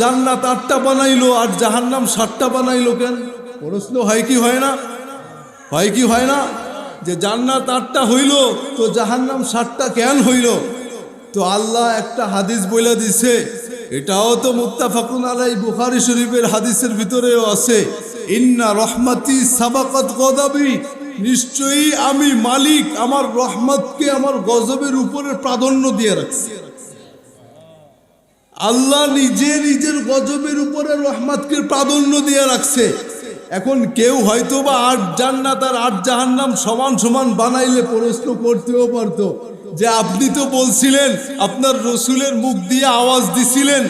জান্নাত আটটা বানাইলো আর জাহান্নাম সাতটা বানাইলো কেন? প্রশ্ন হয় কি হয় না? হয় কি হয় না? যে জান্নাত আটটা হইল, তো জাহান্নাম সাতটা কেন হইল? তো আল্লাহ একটা হাদিস বলে দিছে, এটাও তো মুত্তাফাকুন আলাই বুখারি শরীফের হাদিসের ভিতরেও আছে। ইন্না রহমাতি সাবাকত গদাবি, নিশ্চয়ই আমি মালিক, আমার রহমতকে আমার গজবের উপরে প্রাধান্য দিয়ে রাখছি। আল্লাহ নিজে নিজের গজবের উপরে রহমতকে প্রাধান্য দিয়ে রাখছে। এখন কেউ হয়তো বা আট জান্নাত আর আট জাহান্নাম সমান সমান বানাইলে প্রশ্ন করতেও পারতো যে আপনি তো বলছিলেন, আপনার রসুলের মুখ দিয়ে আওয়াজ দিছিলেন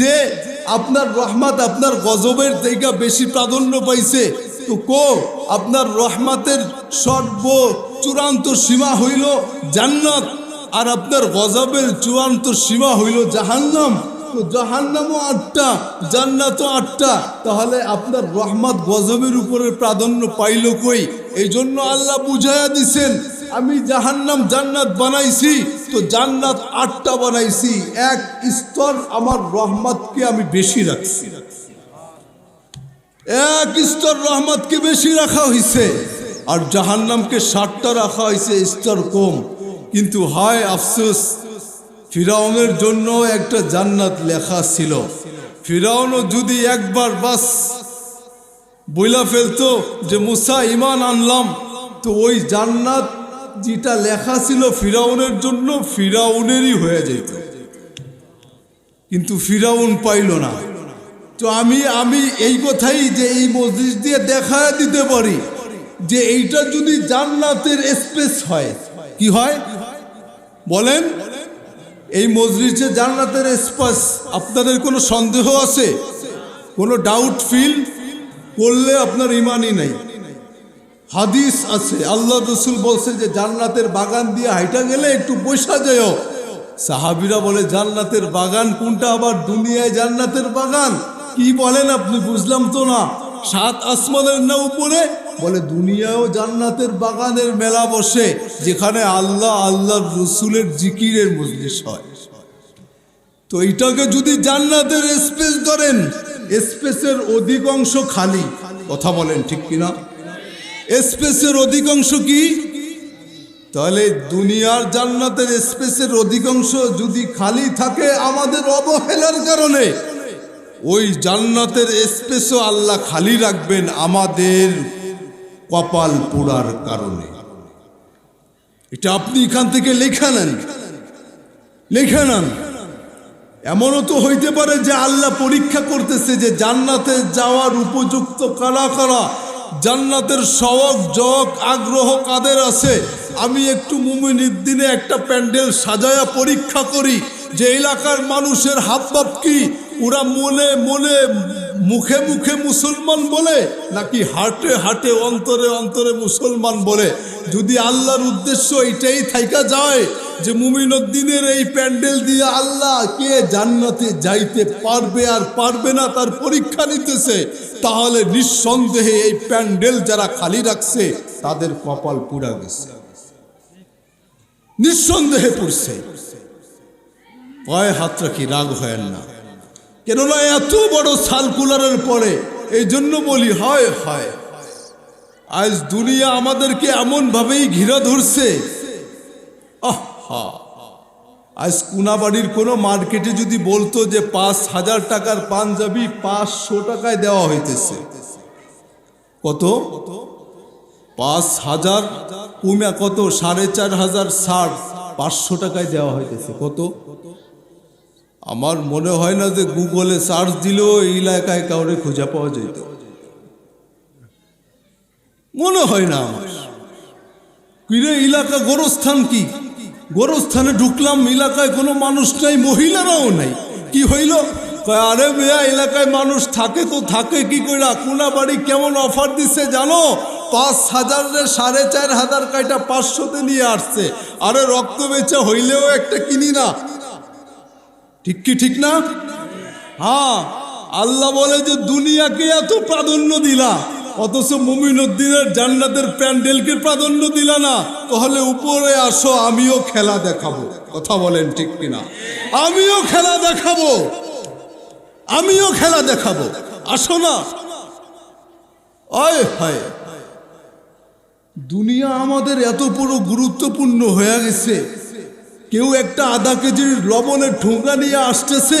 যে আপনার রহমত আপনার গজবের থেকে বেশি প্রাধান্য পাইছে। তো কো, আপনার রহমতের সর্ব চূড়ান্ত সীমা হইল জান্নাত। আর আপনার গজাবের চূড়ান্ত সীমা হইল জাহান্নাম। তো জাহান্নামও আটটা, জান্নাতও আটটা। তাহলে আপনার রহমত গজবের উপরে প্রাধান্য পাইল কই? এই জন্য আল্লাহ বুঝাইয়া দিছেন, আমি জাহান্নাম জান্নাত বানাইছি, তো জান্নাত আটটা বানাইছি। এক স্তর আমার রহমতকে আমি বেশি রাখছি। এক স্তর রহমতকে বেশি রাখা হয়েছে আর জাহান্নামকে ষাটটা রাখা হয়েছে স্তর কম। কিন্তু হায় আফসোস, ফিরাউনের জন্য একটা জান্নাত লেখা ছিল। ফিরাউনও যদি একবার বাস বইলা ফেলতো যে, মুসা ইমান আনলাম। তো ওই জান্নাত যেটা লেখা ছিল ফিরাউনের জন্য ফিরাউনেরই হয়ে যেত। কিন্তু ফিরাউন পাইল না। তো আমি আমি এই কথাই যে এই মসজিদ দিয়ে দেখা দিতে পারি যে, এইটা যদি জান্নাতের স্পেস হয়, কি হয়? বলেন, এই মসজিদে জান্নাতের স্পেস, আপনাদের কোনো সন্দেহ আছে? কোনো ডাউট ফিল করলে আপনার ইমানই নাই। হাদিস আছে, আল্লাহ রসুল বলছে যে জান্নাতের বাগান দিয়ে হাইটা গেলে একটু বৈশা যায় সাহাবিরা বলে, জান্নাতের বাগান কোনটা? আবার দুনিয়ায় জান্নাতের বাগান? কি বলেন আপনি? বুঝলাম তো না। সাত আসমানের না উপরে বলে, দুনিয়াও জান্নাতের বাগানের মেলা বসে, যেখানে আল্লাহ আল্লাহর রসুলের জিকিরের মজলিস হয়। তো এটাকে যদি জান্নাতের স্পেস ধরেন, স্পেসের অধিকাংশ খালি। কথা বলেন ঠিক কিনা? স্পেসের অধিকাংশ কি? তাহলে দুনিয়ার জান্নাতের স্পেসের অধিকাংশ যদি খালি থাকে আমাদের অবহেলার কারণে, ওই জান্নাতের স্পেসও আল্লাহ খালি রাখবেন আমাদের কপাল পোড়ার কারণে। এটা আপনি এখান থেকে লেখা নেন। লেখা নেন। এমনও তো হইতে পারে যে আল্লাহ পরীক্ষা করতেছে যে জান্নাতে যাওয়ার উপযুক্ত কারা কারা? জান্নাতের শখ জক আগ্রহ কাদের আছে? আমি একটু মুমিনির দিনে একটা প্যান্ডেল সাজায়া পরীক্ষা করি যে এলাকার মানুষের হাবভাব কি? ওরা মনে মনে মুখে মুখে মুসলমান বলে, নাকি হাটে হাটে, অন্তরে অন্তরে মুসলমান বলে? যদি আল্লাহর উদ্দেশ্য এটাই থাইকা যায় যে মুমিনুদ্দিনের এই প্যান্ডেল দিয়ে আল্লাহ কে জান্নাতে যাইতে পারবে আর পারবে না, তার পরীক্ষা নিতেছে, তাহলে নিঃসন্দেহে এই প্যান্ডেল যারা খালি রাখছে, তাদের কপাল পুরা গেছে। নিঃসন্দেহে পড়ছে। পায়ে হাত রাখি, রাগ হয় না। কেননা এত বড় সার্কুলারের পরে এই জন্য বলি, হয় হয়। আজ দুনিয়া আমাদেরকে এমনভাবেই ঘিরা ধরছে। আজ কুনাবাড়ির কোনো মার্কেটে যদি বলতো যে পাঁচ হাজার টাকার পাঞ্জাবি পাঁচশো টাকায় দেওয়া হইতেছে। কত? পাঁচ হাজার কুমা কত? সাড়ে চার হাজার ষাট পাঁচশো টাকায় দেওয়া হইতেছে। কত? আমার মনে হয় না যে গুগলে সার্চ দিলেও এই এলাকায় কাউরে খুঁজে পাওয়া যেত। মনে হয় না আমার। কিরে, এলাকা গোরস্থান কি? গোরস্থানে ঢুকলাম, এলাকায় কোনো মানুষ নাই, মহিলারাও নাই। কি হইল? আরে মেয়া, এলাকায় মানুষ থাকে তো থাকে কি কইরা? কোনা বাড়ি কেমন অফার দিচ্ছে জানো? পাঁচ হাজারের সাড়ে চার হাজার কাইটা পাঁচশোতে নিয়ে আসছে। আরে রক্ত বেচা হইলেও একটা কিনি না। ঠিক কি ঠিক না? হ্যাঁ আল্লাহ বলে যে দুনিয়াকে এত প্রাধান্য দিলা, অথচ মুমিনুদ্দিনের জান্নাতের প্যান্ডেলকে প্রাধান্য দিলা না, তাহলে উপরে আসো, আমিও খেলা দেখাবো। কথা বলেন ঠিক কিনা? আমিও খেলা দেখাবো। আমিও খেলা দেখাবো। আসো না। আয় হায়। দুনিয়া আমাদের এত বড় গুরুত্বপূর্ণ হয়ে গেছে। কেউ একটা আধা কেজির লবণের ঠোঙ্গা নিয়ে আসতেছে।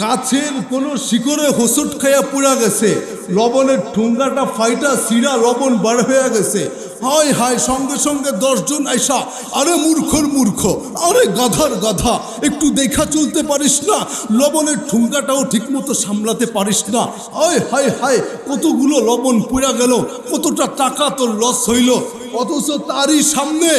গাছের কোনো শিকড়ে হোসট খাইয়া পুড়া গেছে। লবণের ঠুঙ্গাটা ফাইটা সিরা লবণ বার হয়ে গেছে। হায় হায়, সঙ্গে সঙ্গে দশজন আইসা, আরে মূর্খর মূর্খ, আরে গাধার গাধা, একটু দেখা চলতে পারিস না, লবণের ঠুঙ্গাটাও ঠিকমতো সামলাতে পারিস না। হায় হায় হায়, কতগুলো লবণ পুড়া গেল, কতটা টাকা তোর লস হইল, অথচ তারই সামনে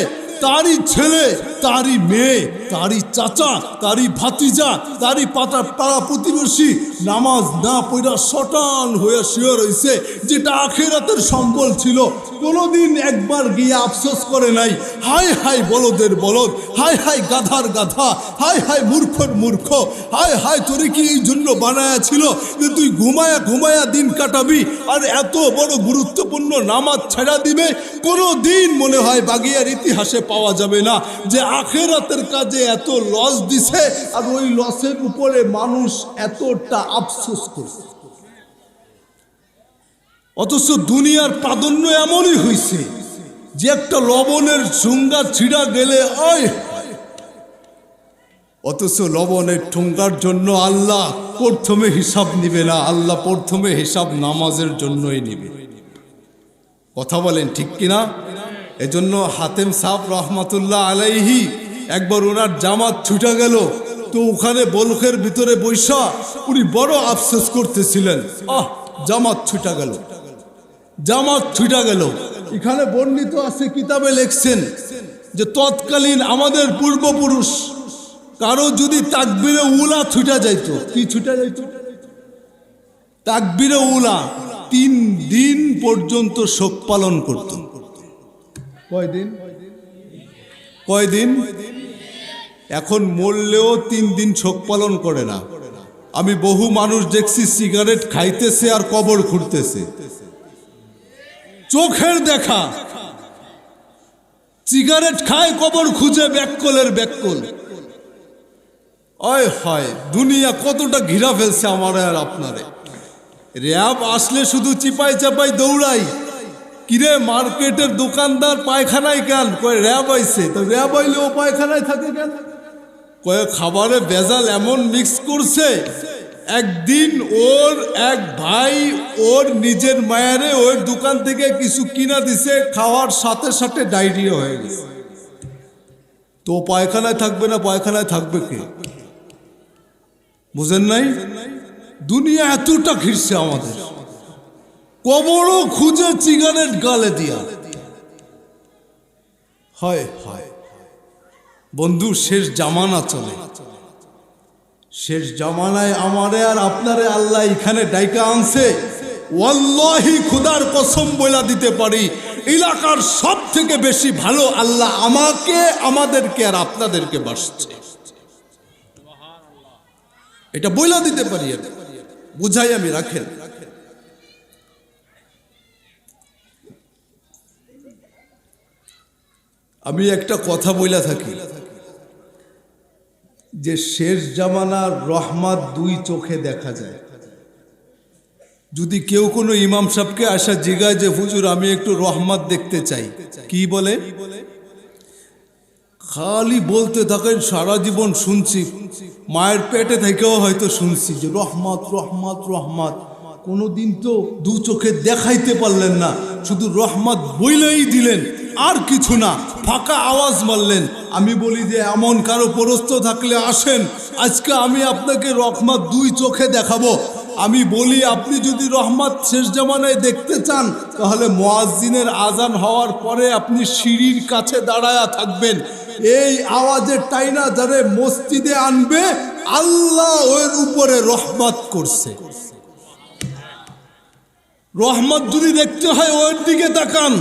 তারই ছেলে তারই মেয়ে তারই চাচা, তারই ভাতিজা, তারই পাতা পাড়া প্রতিবেশী, নামাজ না পড়া শটান হয়ে শুয়ে রয়েছে যেটা আখেরাতের সম্বল ছিল। কোনোদিন একবার গিয়ে আফসোস করে নাই। হায় হায় বলদের বলদ হায় হায় গাধার গাধা হায় হায় মূর্খর মূর্খ হায় হায় তোরে কি এই জন্য বানায়া ছিল যে তুই ঘুমায়া ঘুমায়া দিন কাটাবি আর এত বড় গুরুত্বপূর্ণ নামাজ ছেড়া দিবে? কোনো দিন মনে হয় বাগিয়ার ইতিহাসে পাওয়া যাবে না যে আখেরাতের কাজে এত লস দিছে আর ওই লসের উপরে মানুষ এতটা আফসোস করছে। অথচ দুনিয়ার প্রাধান্য এমনই হয়েছে যে একটা লবণের সুঙ্গা ছিঁড়া গেলে অথচ লবণের ঠোঙ্গার জন্য আল্লাহ প্রথমে হিসাব নিবে না, আল্লাহ প্রথমে হিসাব নামাজের জন্যই নিবে। কথা বলেন ঠিক কিনা? এজন্য হাতেম সাহ রহমাতুল্লাহ আলাইহি একবার ওনার জামাত ছুটা গেল, তো ওখানে বলখের ভিতরে বৈশা উনি বড় আফসোস করতেছিলেন। আহ, জামাত ছুটা গেল। জামাত ছুটা গেল। এখানে বর্ণিত আছে কিতাবে লেখছেন যে তৎকালীন আমাদের পূর্বপুরুষ কারও যদি তাকবিরে উলা ছুটা যাইত, কি ছুটা যাইত? তাকবিরে উলা তিন দিন পর্যন্ত শোক পালন করত। কয়দিন? কয়দিন? এখন মরলেও তিন দিন শোক পালন করে না। আমি বহু মানুষ দেখছি সিগারেট খাইতেছে আর কবর খুঁড়তেছে। চোখের দেখা। সিগারেট খায়, কবর খুঁজে ব্যাককলের ব্যাককল। অয় হয়, দুনিয়া কতটা ঘিরা ফেলছে আমার আর আপনারে। র্যাব আসলে শুধু চিপাই চাপাই দৌড়াই কিরে মার্কেটের দোকানদার পায়খানায় কেন? কয়, র্যাব আইছে। তো র্যাব আইলে ও পায়খানায় থাকে কেন? কয়ে খাবারে ভেজাল এমন মিক্স করছে। একদিন ওর এক ভাই ওর নিজের মায়ারে ওর দোকান থেকে কিছু কিনা দিছে, খাওয়ার সাথে সাথে ডায়রিয়া হয়ে গেছে। তো পায়খানায় থাকবে না, পায়খানায় থাকবে কে? বুঝেন নাই? দুনিয়া এতটা ঘিরছে আমাদের। কবরও খুঁজে সিগারেট গালে দিয়া। হয় হয়। বন্ধু, শেষ জামানা চলে। শেষ জামানায় আমারে আর আপনারে আল্লাহ এখানে ডাইকা আনছে। ওয়াল্লাহি খুদার কসম বইলা দিতে পারি, এলাকার সব থেকে বেশি ভালো আল্লাহ আমাকে, আমাদেরকে আর আপনাদেরকে বাসছে। এটা বইলা দিতে পারি বুঝাই আমি, রাখেন। আমি একটা কথা বইলা থাকি। যে শেষ জামানার রহমাত দুই চোখে দেখা যায়। যদি কেউ কোনো ইমাম সাহেবকে আসা জিগায় যে, হুজুর, আমি একটু রহমত দেখতে চাই। কি বলে? খালি বলতে থাকেন, সারা জীবন শুনছি, মায়ের পেটে থেকেও হয়তো শুনছি যে, রহমত রহমত রহমত। কোনোদিন তো দু চোখে দেখাইতে পারলেন না, শুধু রহমত বইলেই দিলেন। আর কিছু না, ফাঁকা আওয়াজ মারলেন। আমি বলি যে, এমন কারও পরস্ত থাকলে আসেন, আজকে আমি আপনাকে রহমত দুই চোখে দেখাবো। আমি বলি, আপনি যদি রহমত শেষ জামানায় দেখতে চান, তাহলে মোয়াজ্জিনের আজান হওয়ার পরে আপনি সিঁড়ির কাছে দাঁড়ায়া থাকবেন। এই আওয়াজের টাইনা যারে মসজিদে আনবে, আল্লাহ ওর উপরে রহমত করছে। রহমত যদি দেখতে হয়, ওর দিকে তাকান।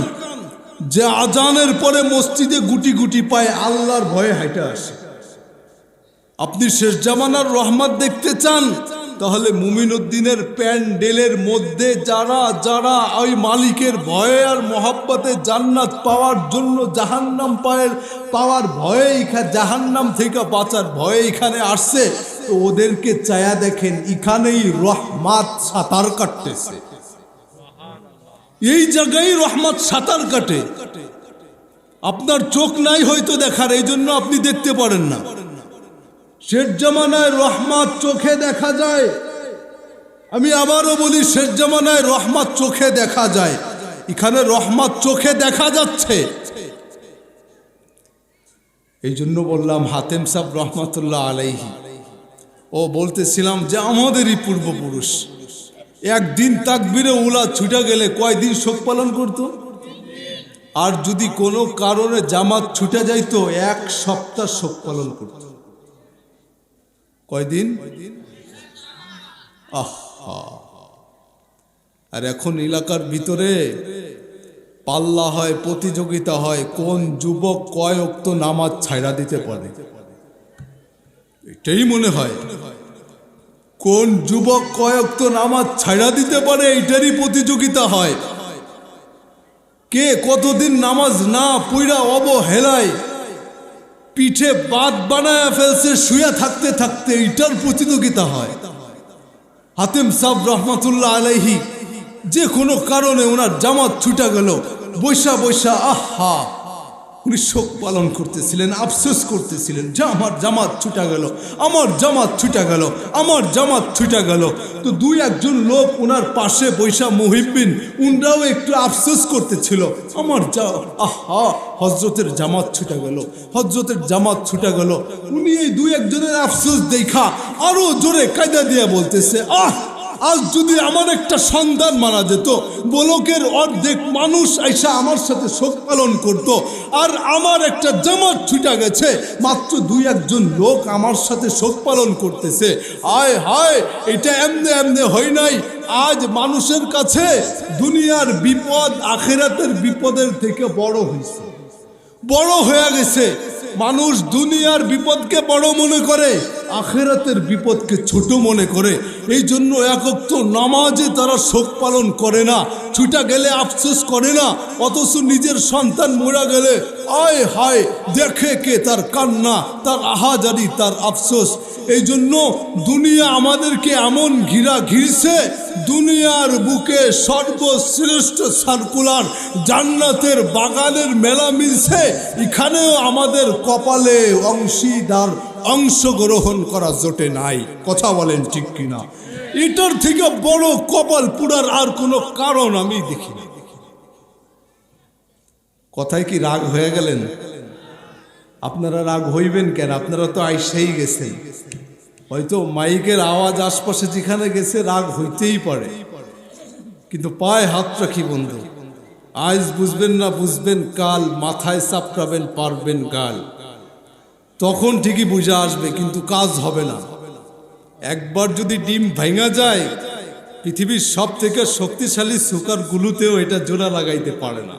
যে আজানের পরে মসজিদে গুটি গুটি পায় আল্লাহর ভয়ে হাইটে আসে। আপনি শেষ জামানার রহমত দেখতে চান, তাহলে মুমিনুদ্দিনের প্যান্ডেলের মধ্যে যারা যারা ওই মালিকের ভয়ে আর মহাব্বতে জান্নাত পাওয়ার জন্য জাহান্নাম পায়ের পাওয়ার ভয়ে এখানে জাহান্নাম থেকে বাঁচার ভয়ে এখানে আসছে, তো ওদেরকে চায়া দেখেন, এখানেই রহমাত সাঁতার কাটতেছে। এই জায়গায় রহমত সাঁতার কাটে। আপনার চোখ নাই হয়তো দেখার, এই জন্য আপনি দেখতে পারেন না। শেষ জামানায় রহমত চোখে দেখা যায়। আমি আবারও বলি, শেষ জামানায় রহমত চোখে দেখা যায়। এখানে রহমত চোখে দেখা যাচ্ছে। এই জন্য বললাম, হাতেম সাহ রহমতুল্লাহ আলাইহি। ও বলতেছিলাম যে, আমাদেরই পূর্বপুরুষ। একদিন তাকবিরে উলা ছুটে গেলে কয়দিন শোক পালন করত? আর যদি কোনো কারণে জামাত ছুটে যাইতো, এক সপ্তাহ শোক পালন করত। কয়দিন? আহা! আর এখন এলাকার ভিতরে পাল্লা হয়, প্রতিযোগিতা হয়, কোন যুবক কয় অক্ত নামাজ ছাইড়া দিতে পারে? এটাই মনে হয়। কোন যুবক কয়েকত নামাজ ছাড়া দিতে পারে, এইটারই প্রতিযোগিতা হয়। কে কতদিন নামাজ না পুইরা অবহেলায়, পিঠে বাদ বানায় ফেলছে, শুয়ে থাকতে থাকতে এইটার প্রতিযোগিতা হয়। হাতেম সাহ রহমতুল্লাহ আলাইহি, যে কোনো কারণে ওনার জামাত ছুটা গেল, বৈশা বৈশা, আহা! উনি শোক পালন করতেছিলেন, আফসোস করতেছিলেন। যে আমার জামাত ছুটা গেল, আমার জামাত ছুটা গেল, আমার জামাত ছুটা গেল। তো দুই একজন লোক ওনার পাশে বৈশা মুহিবিন উনরাও একটু আফসোস করতেছিল। আমার যা, আহা হজরতের জামাত ছুটা গেল হজরতের জামাত ছুটা গেল। উনি এই দুই একজনের আফসোস দেখা আরও জোরে কায়দা দিয়ে বলতেছে, আহ! আজ যদি আমার একটা সন্তান মারা যেত, বলকের অর্ধেক মানুষ আইসা আমার সাথে শোক পালন করত, আর আমার একটা জামাত ছুটা গেছে, মাত্র দুই একজন লোক আমার সাথে শোক পালন করতেছে। হায় হায়, এটা এমনে এমনে হয় নাই, আজ মানুষের কাছে দুনিয়ার বিপদ আখেরাতের বিপদের থেকে বড় হয়েছে বড় হয়ে গেছে। মানুষ দুনিয়ার বিপদকে বড় মনে করে। আখেরাতের বিপদকে ছোট মনে করে এই জন্য একক তো নামাজে তারা শোক পালন করে না, ছুটা গেলে আফসোস করে না, অথচ নিজের সন্তান মরা গেলে, আয় হায়, দেখে কে তার কান্না, তার আহাজারি, তার আফসোস। এই জন্য দুনিয়া আমাদেরকে এমন ঘিরা ঘিরছে, দুনিয়ার বুকে সর্বশ্রেষ্ঠ সার্কুলার, জান্নাতের বাগানের মেলা মিলছে, এখানেও আমাদের কপালে অংশীদার অংশগ্রহণ করা জোটে নাই। কথা বলেন ঠিক কিনা? এটার থেকে বড় কপাল পুরার আর কোনো কারণ আমি দেখি কথায় কি রাগ হয়ে গেলেন? আপনারা রাগ হইবেন কেন? আপনারা তো আইসাই গেছেন হয়তো মাইকের আওয়াজ আশপাশে যেখানে গেছে রাগ হইতেই পারে। কিন্তু পায়ে হাত রাখি বন্ধু। আজ বুঝবেন না বুঝবেন, কাল মাথায় চাপটাবেন পারবেন গাল। তখন ঠিকই বুঝে আসবে, কিন্তু কাজ হবে না। একবার যদি ডিম ভেঙা যায়, পৃথিবীর সব থেকে শক্তিশালী সুকারগুলোতেও এটা জোড়া লাগাইতে পারে না।